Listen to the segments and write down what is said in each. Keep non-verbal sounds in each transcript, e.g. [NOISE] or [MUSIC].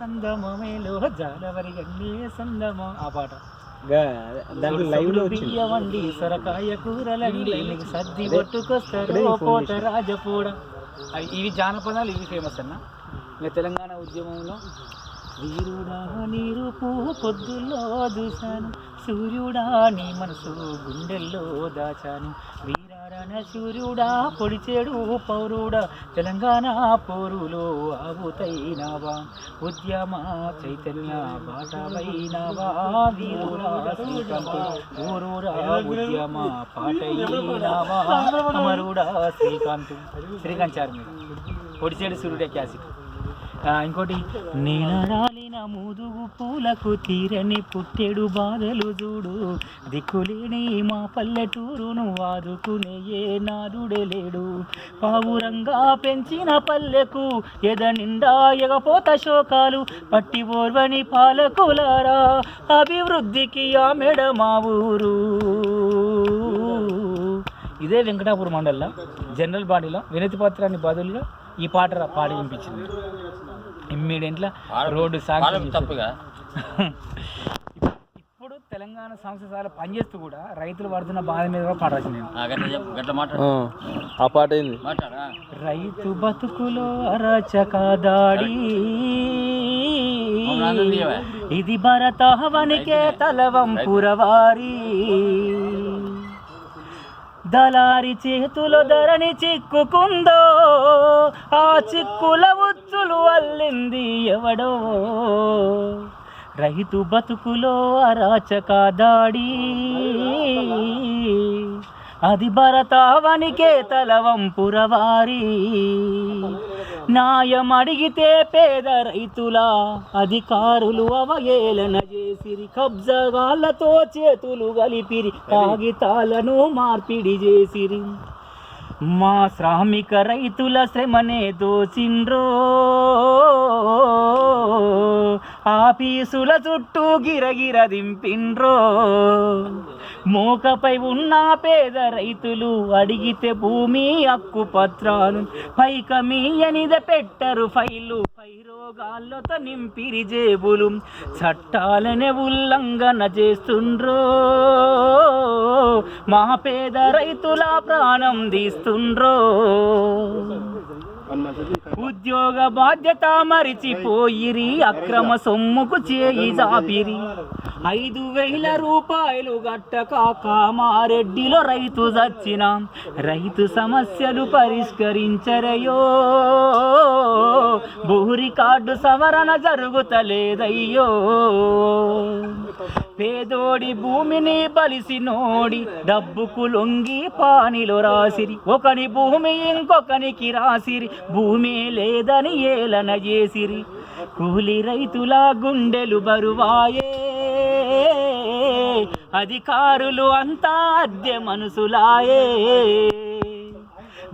సందమేలో జాలవరి గన్నే సందమ ఆ పాట. దాంట్లో లైవ్లో వచ్చింది. బియ్యవండి సొరకాయ కూరలండి నీకు సర్ది కొట్టుకొస్తారు ఇప్పుడే ఫోన్ పోత రాజపూడ. అవి ఇవి జానపదాలు ఇవి ఫేమస్ అన్న? ఇంకా తెలంగాణ ఉద్యమంలో వీరుడా నీరు పువ్వు పొద్దుల్లో చూశాను సూర్యుడా నీ మనసు గుండెల్లో దాచాను. తెలంగాణ సూర్యుడా పొడిచేడు పౌరుడా తెలంగాణ పోరులో ఆవుతైనవా ఉద్యమ చైతన్య బాటవైనవా? వీరుడా శ్రీకాంత్ ఊరూరా ఉద్యమ పాటైనవా? అమరుడా శ్రీకాంత్. శ్రీకాంత్ చారు మీరు పొడిచేడు సూర్యుడే క్యాసిక్ ఇంకోటి నేల ముదుగు పూలకు తీరని పుట్టెడు బాధలు చూడు. దిక్కులేని మా పల్లెటూరును ఆదుకునే ఏ నాదుడే లేడు. పావురంగా పెంచిన పల్లెకు ఎద నిండా ఎగపోత శోకాలు. పట్టి ఓర్వని పాలకులారా అభివృద్ధికి ఆ మెడ మా ఊరు. ఇదే వెంకటాపురం మండలం. జనరల్ బాడీలో వినతి పత్రాన్ని బదులుగా ఈ పాట పాడి వినిపించింది. ఇమ్మీడియట్లా రోడ్డు సాగు తప్పుగా? [LAUGHS] ఇప్పుడు తెలంగాణ సంస్థ పనిచేస్తూ కూడా రైతులు పడుతున్న బాధ మీద కూడా పాట రాసింది ఆ, పాట ఏంది? రైతు బతుకులో అరచక దాడి ఇది భరతవనికే తలవంపురవారి దళారి చేతులో ధరణి చిక్కుకుందో ఆ చిక్కుల ఉచ్చులు అల్లింది ఎవడో. రైతు బతుకులో అరాచక దాడి. అది భరతావనికే తలవంపురవారి న్యాయం అడిగితే పేద రైతుల అధికారులు అవహేళన చేసిరి. కబ్జగాళ్ళతో చేతులు కలిపిరి. కాగితాలను మార్పిడి చేసిరి. మా శ్రామిక రైతుల శ్రమనే దోచిండ్రో ఆఫీసుల చుట్టూ గిరగిర దింపిండ్రో. మూకపై ఉన్న పేద రైతులు అడిగితే భూమి హక్కు పత్రాలు పైకమీయనిద పెట్టరు ఫైలు. పైరోగాళ్ళతో నింపిరి జేబులు చట్టాలనే ఉల్లంఘన చేస్తుండ్రో. మా పేద రైతుల ప్రాణం తీస్తుండ్రో. ఉద్యోగ బాధ్యత మరిచిపోయిరి అక్రమ సొమ్ముకు చేయి జాపిరి. ఐదు వేల రూపాయలు గట్టక కామారెడ్డిలో రైతు చచ్చిన రైతు సమస్యలు పరిష్కరించరయో. భూరి కార్డు సవరణ జరుగుతలేదయ్యో. పేదోడి భూమిని బలిసి నోడి డబ్బుకు లొంగి పానిలో రాసిరి. ఒకని భూమి ఇంకొకనికి రాసిరి. భూమి లేదని ఏలన చేసిరి. కూలి రైతుల గుండెలు బరువాయే. అధికారులు అంతా అద్దె మనసులాయే.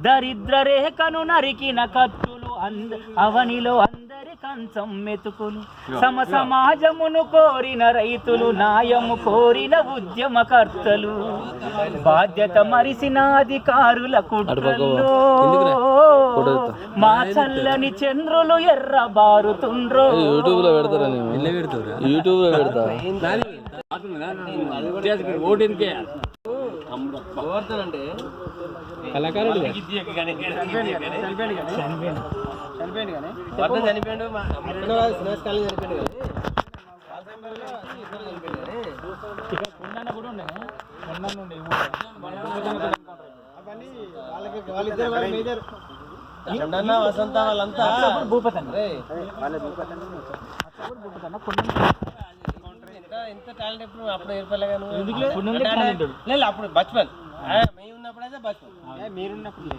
దరిద్ర రేఖను నరికిన కత్తులు అంద అవనిలో అంద కంచం మెతుకులు. సమ సమాజమును కోరిన రైతులు న్యాయము కోరిన ఉద్యమకర్తలు. బాధ్యత మరిసిన అధికారుల మా చల్లని చంద్రులు ఎర్ర బారుతుండ్రో. యూట్యూబ్లో పెడతారా యూట్యూబ్లో పెడతా. ఓటు ఎందుకే కళాకారుడు ఇక్కడ కొండన్న కూడా ఉండే కొండన్న ఉండే వసంత వాళ్ళంతా. భూపతి అన్న. భూపతి అన్న. కొండన్న ఎంత టాలెంట్ ఎప్పుడు? అప్పుడు ఏర్పడలే అప్పుడు బచ్పన్. మేము ఉన్నప్పుడైతే బచ్పన్. మీరున్నప్పుడు